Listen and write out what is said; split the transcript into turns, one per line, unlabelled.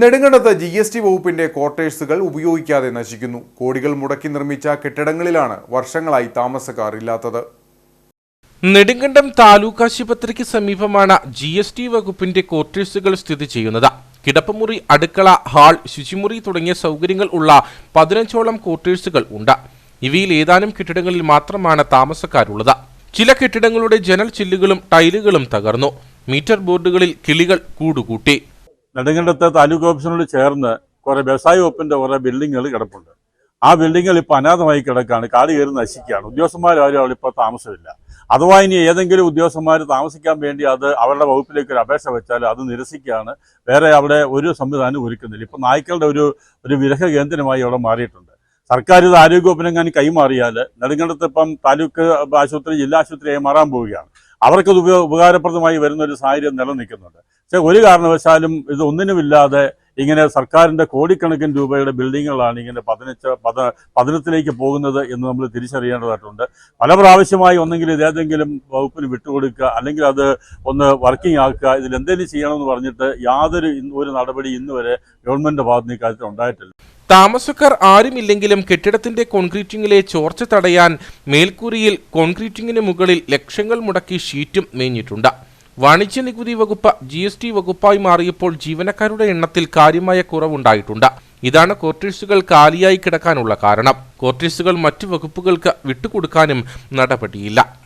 നെടുങ്കണ്ടത്ത് G S T വകുപ്പിന്റെ ക്വാർട്ടേഴ്സുകൾ ഉപയോഗിക്കാതെ നശിക്കുന്നു. കോടികൾ മുടക്കി നിർമ്മിച്ച കെട്ടിടങ്ങളിലാണ് വർഷങ്ങളായി താമസക്കാർ ഇല്ലാത്തത്.
നെടുങ്കണ്ടം താലൂക്ക് ആശുപത്രിക്ക് സമീപമാണ് ജി എസ് ടി വകുപ്പിന്റെ ക്വാർട്ടേഴ്സുകൾ സ്ഥിതി ചെയ്യുന്നത്. കിടപ്പുമുറി അടുക്കള ഹാൾ ശുചിമുറി തുടങ്ങിയ സൗകര്യങ്ങൾ ഉള്ള പതിനഞ്ചോളം ക്വാർട്ടേഴ്സുകൾ ഉണ്ട്. ഇവയിൽ ഏതാനും കെട്ടിടങ്ങളിൽ മാത്രമാണ് താമസക്കാരുള്ളത്. ചില കെട്ടിടങ്ങളുടെ ജനൽ ചില്ലുകളും ടൈലുകളും തകർന്നു. മീറ്റർ ബോർഡുകളിൽ കിളികൾ കൂടുകൂട്ടി.
നെടുങ്കണ്ടത്തെ താലൂക്ക് ഓഫീസിനോട് ചേർന്ന് കുറേ വ്യവസായ വകുപ്പിന്റെ കുറെ ബിൽഡിങ്ങുകൾ കിടപ്പുണ്ട്. ആ ബിൽഡിങ്ങുകൾ ഇപ്പോൾ അനാഥമായി കിടക്കാണ് കാട് കയറി നശിക്കുകയാണ്. ഉദ്യോഗസ്ഥന്മാരും അവിടെ ഇപ്പോൾ താമസമില്ല. അഥവാ ഇനി ഏതെങ്കിലും ഉദ്യോഗസ്ഥന്മാർ താമസിക്കാൻ വേണ്ടി അത് അവരുടെ വകുപ്പിലേക്ക് ഒരു അപേക്ഷ വെച്ചാൽ അത് നിരസിക്കുകയാണ്. വേറെ അവിടെ ഒരു സംവിധാനം ഒരുക്കുന്നില്ല. ഇപ്പൊ നായ്ക്കളുടെ ഒരു ഒരു വിരഹ കേന്ദ്രമായി അവിടെ മാറിയിട്ടുണ്ട്. സർക്കാർ ഇത് ആരോഗ്യവകുപ്പിനെങ്ങാൻ കൈമാറിയാൽ നെടുങ്കണ്ടത്ത് ഇപ്പം താലൂക്ക് ആശുപത്രി ജില്ലാ ആശുപത്രിയായി മാറാൻ പോവുകയാണ്. അവർക്കത് ഉപകാരപ്രദമായി വരുന്ന ഒരു സാഹചര്യം നിലനിൽക്കുന്നുണ്ട്. പക്ഷെ ഒരു കാരണവശാലും ഇത് ഒന്നിനുമില്ലാതെ ഇങ്ങനെ സർക്കാരിന്റെ കോടിക്കണക്കിന് രൂപയുടെ ബിൽഡിങ്ങുകളാണ് ഇങ്ങനെ പതിനഞ്ച് പത പതനത്തിലേക്ക് പോകുന്നത് എന്ന് നമ്മൾ തിരിച്ചറിയേണ്ടതായിട്ടുണ്ട്. പല പ്രാവശ്യമായി ഒന്നെങ്കിൽ ഇതേതെങ്കിലും വകുപ്പിന് വിട്ടുകൊടുക്കുക അല്ലെങ്കിൽ അത് ഒന്ന് വർക്കിംഗ് ആക്കുക ഇതിൽ എന്തെങ്കിലും ചെയ്യണമെന്ന് പറഞ്ഞിട്ട് യാതൊരു ഒരു നടപടി ഇന്ന് വരെ ഗവൺമെന്റിന്റെ ഭാഗത്ത് നിന്ന് ഈ കാര്യത്തിൽ ഉണ്ടായിട്ടില്ല.
താമസക്കാർ ആരുമില്ലെങ്കിലും കെട്ടിടത്തിന്റെ കോൺക്രീറ്റിംഗിലെ ചോർച്ച തടയാൻ മേൽക്കൂരിയിൽ കോൺക്രീറ്റിംഗിന് മുകളിൽ ലക്ഷങ്ങൾ മുടക്കി ഷീറ്റും മേഞ്ഞിട്ടുണ്ട്. വാണിജ്യ നികുതി വകുപ്പ് ജി എസ് ടി വകുപ്പായി മാറിയപ്പോൾ ജീവനക്കാരുടെ എണ്ണത്തിൽ കാര്യമായ കുറവുണ്ടായിട്ടുണ്ട്. ഇതാണ് ക്വാർട്ടേഴ്സുകൾ കാലിയായി കിടക്കാനുള്ള കാരണം. ക്വാർട്ടേഴ്സുകൾ മറ്റു വകുപ്പുകൾക്ക് വിട്ടുകൊടുക്കാനും നടപടിയില്ല.